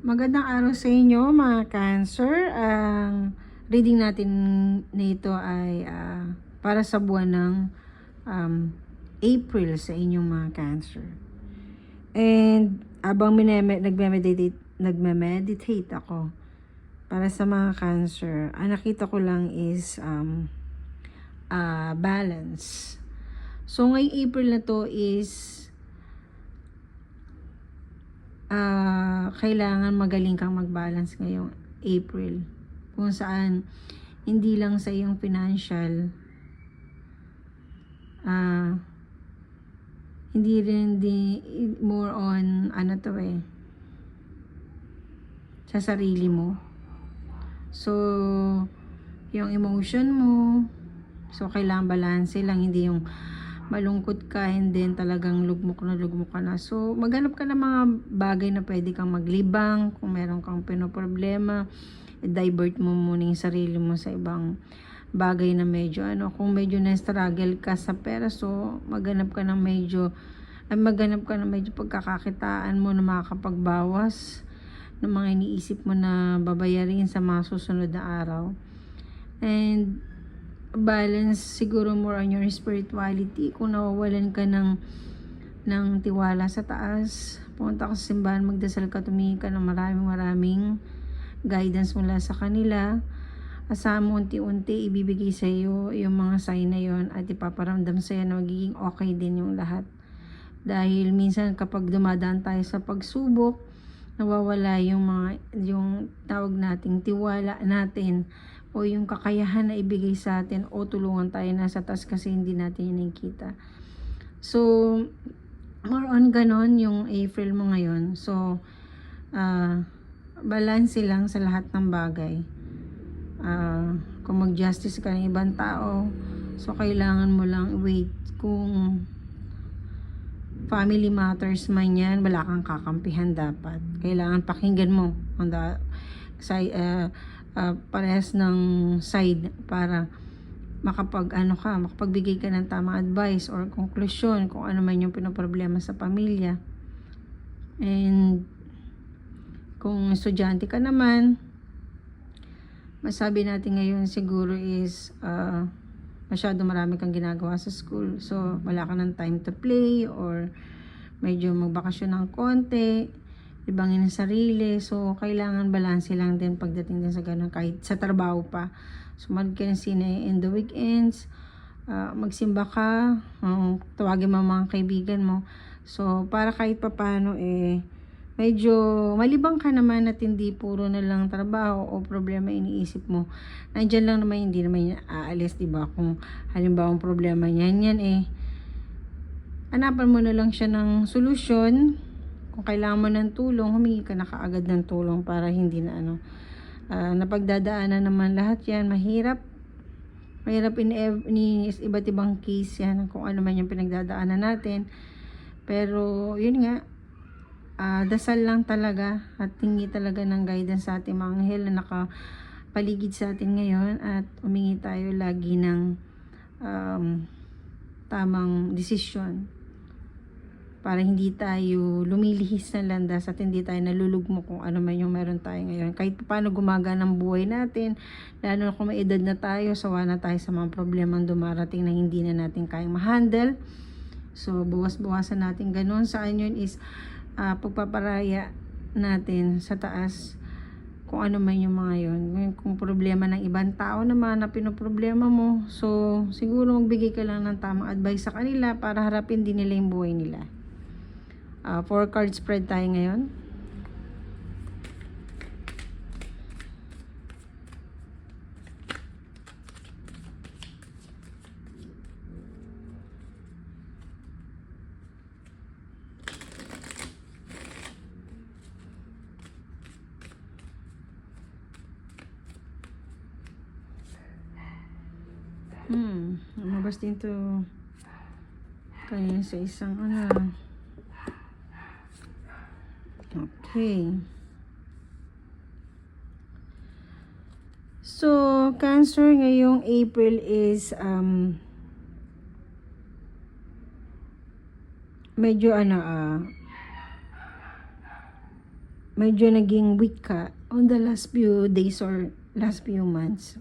Magandang araw sa inyo mga Cancer. Ang reading natin nito ay ah, para sa buwan ng um, April sa inyong mga Cancer. And abang nagme-meditate, nagme-meditate ako para sa mga Cancer, ang nakita ko lang is um, ah, balance. So ngayong April na to is kailangan magaling kang mag-balance ngayong April. Kung saan, hindi lang sa iyong financial, ah hindi rin di, more on, ano to eh, sa sarili mo. So, yung emotion mo, so kailangan balance lang, hindi yung malungkot ka and then talagang lugmok na lugmok ka na. So, maghanap ka ng mga bagay na pwede kang maglibang kung meron kang pinoproblema. I-divert mo muna yung sarili mo sa ibang bagay na medyo ano. Kung medyo na-struggle ka sa pera, so maghanap ka ng medyo ay maghanap ka ng medyo pagkakakitaan mo na makakapagbawas ng mga iniisip mo na babayarin sa mga susunod na araw. And balance siguro more on your spirituality. Kung nawawalan ka ng, ng tiwala sa taas, pumunta ka sa simbahan, magdasal ka, tumingin ka ng maraming maraming guidance mula sa kanila. Asahan mo unti-unti, ibibigay sa iyo yung mga sign na yon at ipaparamdam sa iyo na magiging okay din yung lahat. Dahil minsan kapag dumadaan tayo sa pagsubok, nawawala yung mga yung tawag nating tiwala natin o yung kakayahan na ibigay sa atin o tulungan tayo nasa taas kasi hindi natin yun nakikita. So, more on ganon yung April mo ngayon. So, ah balance lang sa lahat ng bagay. Ah, kung mag-justice ka ng ibang tao, so kailangan mo lang wait kung family matters man yan, wala kang kakampihan dapat. Kailangan pakinggan mo on the side, uh, uh, parehas ng side para makapag ano ka, makapagbigay ka ng tamang advice or conclusion kung ano man yung pinoproblema sa pamilya. And kung estudyante ka naman, masabi natin ngayon siguro is uh, masyado marami kang ginagawa sa school. So, wala ka ng time to play or medyo magbakasyon ng konti, ibangin ang sarili. So, kailangan balanse lang din pagdating din sa ganun, kahit sa trabaho pa. So, mag ka in the weekends, uh, magsimba ka, um, tawagin mo mga kaibigan mo. So, para kahit papano eh, medyo malibang ka naman at hindi puro na lang trabaho o problema iniisip mo. Nandyan lang naman, hindi naman aalis, di ba? Kung halimbawa ang problema niyan, yan eh, hanapan mo na lang siya ng solusyon. Kung kailangan mo ng tulong, humingi ka na kaagad ng tulong para hindi na ano, uh, napagdadaanan naman lahat yan, mahirap. Mahirap in, in iba't ibang case yan, kung ano man yung pinagdadaanan natin. Pero, yun nga, uh, dasal lang talaga at tingi talaga ng guidance sa ating mga anghel na nakapaligid sa atin ngayon at umingi tayo lagi ng um, tamang desisyon para hindi tayo lumilihis ng landas at hindi tayo nalulugmo kung ano man yung meron tayo ngayon. Kahit paano gumaga ng buhay natin, lalo na kung may edad na tayo, sawa na tayo sa mga problemang dumarating na hindi na natin kayang ma-handle. So, buwas-buwasan natin ganun. Saan yun is uh, pagpaparaya natin sa taas kung ano man yung mga yon Ngayon, kung problema ng ibang tao naman na pinoproblema mo, so siguro magbigay ka lang ng tamang advice sa kanila para harapin din nila yung buhay nila. Uh, four card spread tayo ngayon. Hmm, lumabas din to kanina sa isang ano. Okay. So, Cancer ngayong April is um medyo ano ah medyo naging weak ka on the last few days or last few months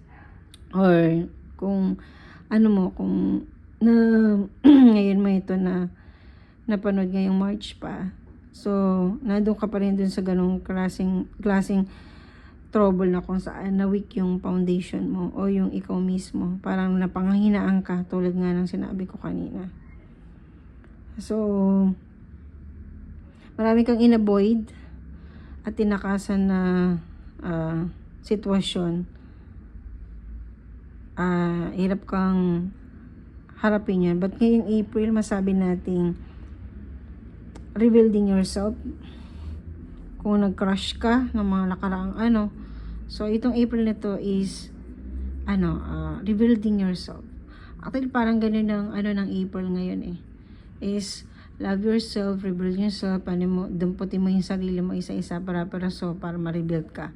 or kung ano mo kung na ngayon mo ito na napanood ngayong March pa so nandun ka pa rin dun sa ganong klaseng klaseng trouble na kung saan na weak yung foundation mo o yung ikaw mismo. Parang napangahinaan ka tulad nga ng sinabi ko kanina. So marami kang inavoid at tinakasan na ah, sitwasyon, ah hirap kang harapin yun. But ngayong April, masabi nating rebuilding yourself. Kung nag-crush ka ng mga nakaraang ano. So, itong April na to is ano, ah, rebuilding yourself. Actually, parang ganun ang ano ng April ngayon eh. Is love yourself, rebuild yourself, ano mo, dumputin mo yung sarili mo isa-isa para para so para ma-rebuild ka.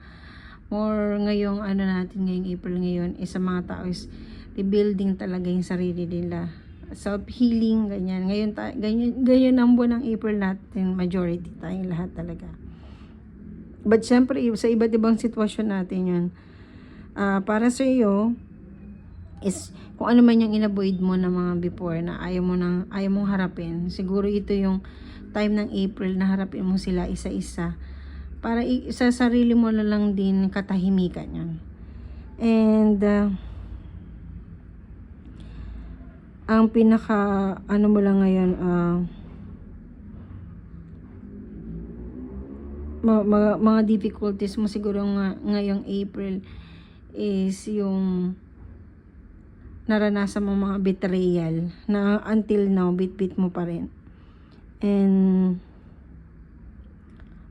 More ngayong ano natin ngayong April ngayon is sa mga tao is rebuilding talaga yung sarili nila. Self-healing, ganyan. Ngayon, ta- ganyan, ganyan ang buwan ng April natin, majority tayong lahat talaga. But syempre, sa iba't ibang sitwasyon natin yun. Ah, para sa iyo, is kung ano man yung inavoid mo na mga before na ayaw mo nang ayaw mong harapin siguro ito yung time ng April na harapin mo sila isa-isa para sa sarili mo na lang din katahimikan yan and uh, ang pinaka ano mo lang ngayon uh, ma- ma- mga difficulties mo siguro nga, ngayong April is yung naranasan mo mga betrayal na until now bit-bit mo pa rin. And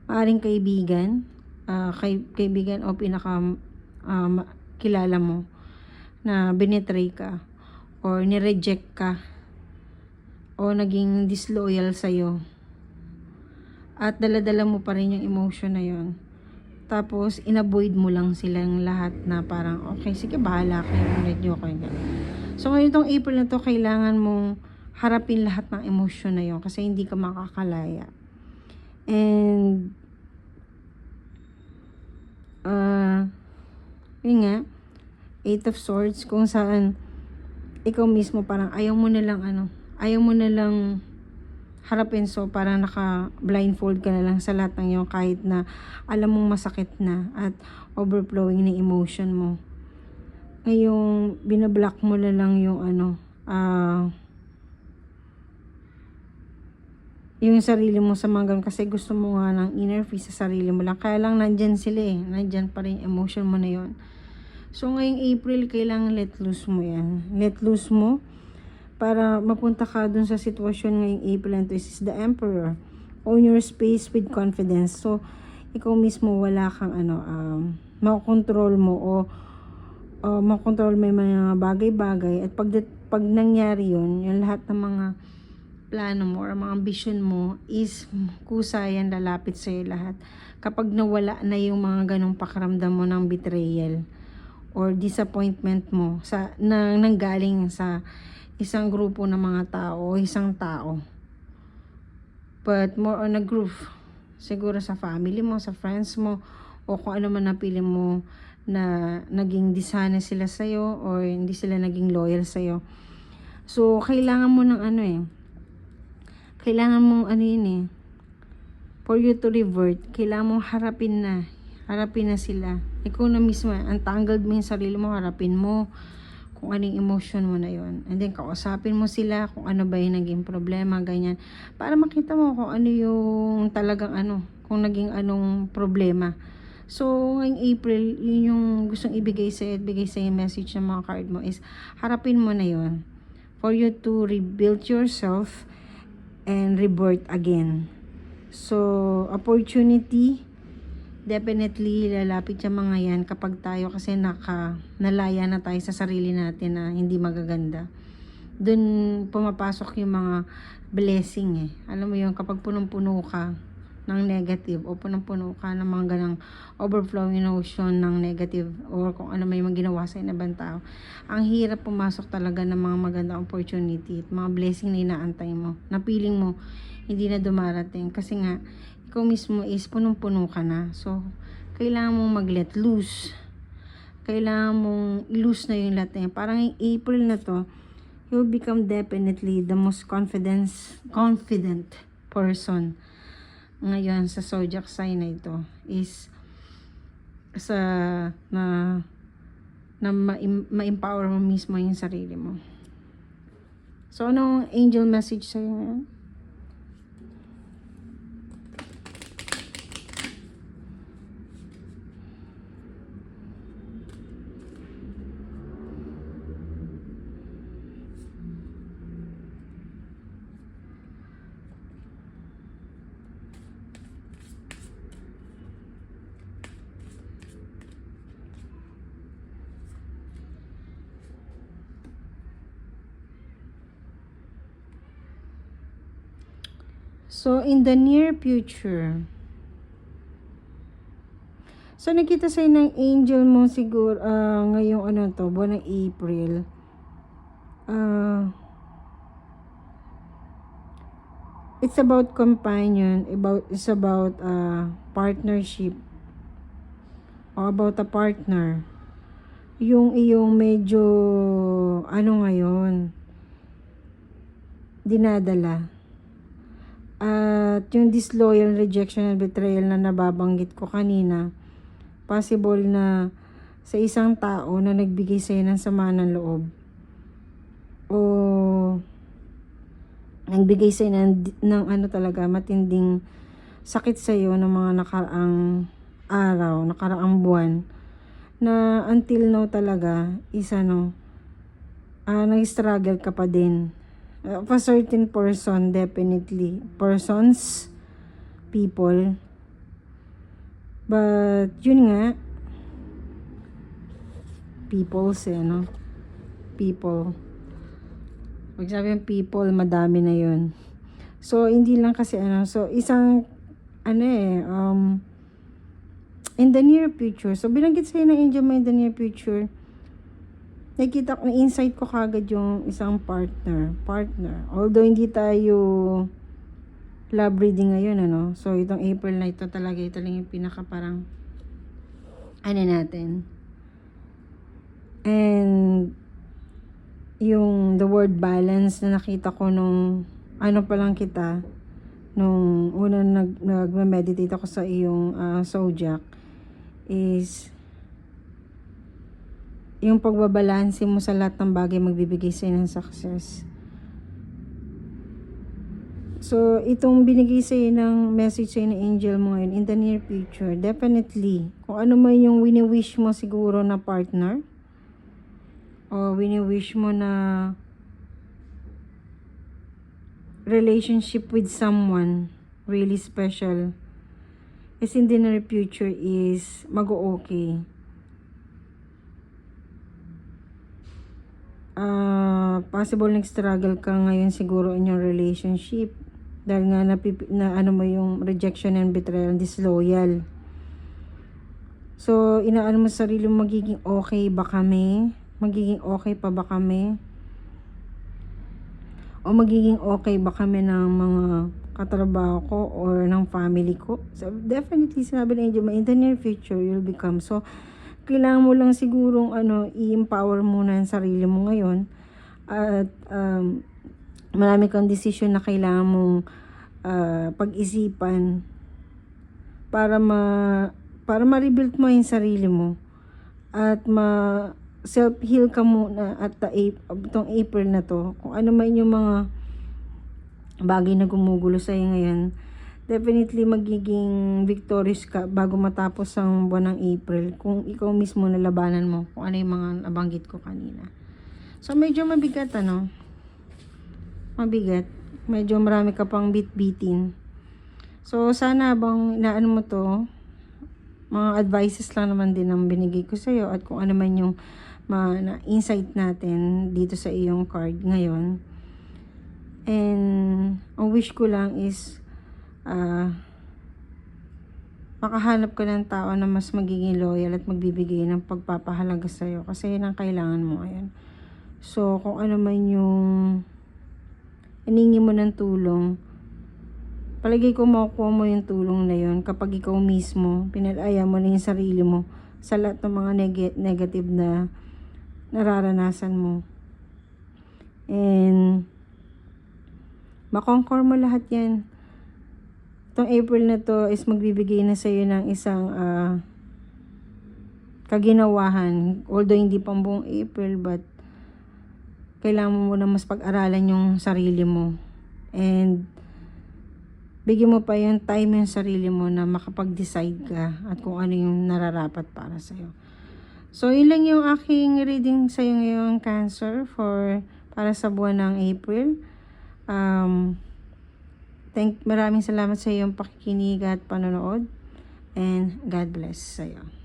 maaring kaibigan, ah, kay, kaibigan o pinaka um, kilala mo na binetray ka or nireject ka o naging disloyal sa'yo at daladala mo pa rin yung emotion na yon tapos inavoid mo lang silang lahat na parang okay sige bahala kayo ulit nyo ganun. so ngayon itong April na to kailangan mong harapin lahat ng emotion na yon kasi hindi ka makakalaya and uh, yun nga eight of swords kung saan ikaw mismo parang ayaw mo na lang ano ayaw mo na lang harapin. So parang naka blindfold ka na lang sa lahat ng yun kahit na alam mong masakit na at overflowing ng emotion mo. Ngayong binablock mo na lang yung ano ah yung sarili mo sa mga kasi gusto mo nga ng inner peace sa sarili mo lang. Kaya lang nandyan sila eh nandyan pa rin emotion mo na yun so ngayong April kailangan let loose mo yan let loose mo para mapunta ka dun sa sitwasyon ngayong April and this is the Emperor. Own your space with confidence. So, ikaw mismo wala kang ano, um, makokontrol mo o uh, makokontrol mo yung mga bagay-bagay at pag, pag nangyari yun, yung lahat ng mga plano mo or mga ambisyon mo is kusa yan lalapit sa'yo lahat. Kapag nawala na yung mga ganong pakaramdam mo ng betrayal or disappointment mo sa na nanggaling sa isang grupo ng mga tao isang tao. But more on a group. Siguro sa family mo, sa friends mo, o kung ano man napili mo na naging dishonest sila sa'yo or hindi sila naging loyal sa'yo. So, kailangan mo ng ano eh. Kailangan mong ano yun eh. For you to revert, kailangan mong harapin na. Harapin na sila. Ikaw na mismo, untangled mo yung sarili mo, harapin mo kung anong emotion mo na yon and then kausapin mo sila kung ano ba yung naging problema ganyan. Para makita mo kung ano yung talagang ano kung naging anong problema. So ngayong April yun yung gustong ibigay sa ibigay sa yung message ng mga card mo is harapin mo na yon for you to rebuild yourself and rebirth again. So opportunity definitely lalapit yung mga yan kapag tayo kasi naka nalaya na tayo sa sarili natin na hindi magaganda. Dun pumapasok yung mga blessing eh. Alam mo yung kapag punong-puno ka ng negative o punong-puno ka ng mga ganang overflowing notion ng negative or kung ano may mga ginawa sa ibang tao ang hirap pumasok talaga ng mga magandang opportunity at mga blessing na inaantay mo. Na feeling mo hindi na dumarating. Kasi nga ikaw mismo is punong-puno ka na. So, kailangan mong mag-let loose. Kailangan mong loose na yung lahat. Parang yung April na to, you'll become definitely the most confidence, confident person ngayon sa zodiac sign na ito is sa na na ma- ma-empower mo mismo yung sarili mo. So, anong angel message sa'yo ngayon? So, in the near future, so nakita sa'yo ng angel mo siguro, ah, ngayong ano to, buwan ng April, ah, it's about companion, about, it's about ah, partnership, or about a partner. Yung iyong medyo, ano ngayon, dinadala. At yung disloyal rejection and betrayal na nababanggit ko kanina, possible na sa isang tao na nagbigay sa'yo ng sama ng loob o nagbigay sa'yo ng, ng ano talaga, matinding sakit sa'yo ng mga nakaraang araw, nakaraang buwan na until now talaga is ano, ah nag-struggle ka pa din of a certain person, definitely. Persons, people. But, yun nga, peoples eh, no? People. Pag sabi ng people, madami na yun. So, hindi lang kasi ano, so, isang, ano eh, um, in the near future, so, binanggit sa'yo ng angel mo in the near future, nakikita ko, na-insight ko kagad yung isang partner, partner. Although hindi tayo love reading ngayon, ano. So, itong April na ito talaga, ito lang yung pinaka parang, ano natin. And, yung the word balance na nakita ko nung, ano pa lang kita, nung una nag, nag-meditate ako sa iyong uh, zodiac, is, yung pagbabalanse mo sa lahat ng bagay magbibigay sa'yo ng success. So, itong binigay sa'yo ng message sa'yo ng angel mo ngayon in the near future, definitely, kung ano man yung wini-wish mo siguro na partner, o wini-wish mo na relationship with someone really special, is in the near future is mag-o-okay. Uh, possible nag-struggle ka ngayon siguro in your relationship dahil nga na, na ano mo yung rejection and betrayal disloyal. So inaano mo sa sarili mo magiging okay ba kami? Magiging okay pa ba kami? O magiging okay ba kami ng mga katrabaho ko or ng family ko? So definitely sinabi na Angel in the near future you'll become. So kailangan mo lang sigurong ano, i-empower muna ang sarili mo ngayon. At um, marami kang decision na kailangan mong uh, pag-isipan para ma para ma-rebuild mo yung sarili mo. At ma self-heal ka muna at the, itong April na to. Kung ano man yung mga bagay na gumugulo sa iyo ngayon definitely magiging victorious ka bago matapos ang buwan ng April kung ikaw mismo nalabanan mo kung ano yung mga nabanggit ko kanina. So, medyo mabigat ano. Mabigat. Medyo marami ka pang bit-bitin. So, sana bang inaano mo to, mga advices lang naman din ang binigay ko sa'yo at kung ano man yung mga insight natin dito sa iyong card ngayon. And, ang wish ko lang is uh, makahanap ka ng tao na mas magiging loyal at magbibigay ng pagpapahalaga sa'yo kasi yun ang kailangan mo ngayon. So, kung ano man yung iningi mo ng tulong, palagi ko makukuha mo yung tulong na yun kapag ikaw mismo, pinalaya mo na yung sarili mo sa lahat ng mga neg- negative na nararanasan mo. And, makonkor mo lahat yan. Itong April na to is magbibigay na sa'yo ng isang ah, kaginawahan. Although hindi pang buong April, but kailangan mo muna mas pag-aralan yung sarili mo. And, bigyan mo pa yung time yung sarili mo na makapag-decide ka at kung ano yung nararapat para sa'yo. So, yun yung aking reading sa'yo ngayon, Cancer, for para sa buwan ng April. Um, thank, maraming salamat sa iyong pakikinig at panonood. And God bless sa'yo.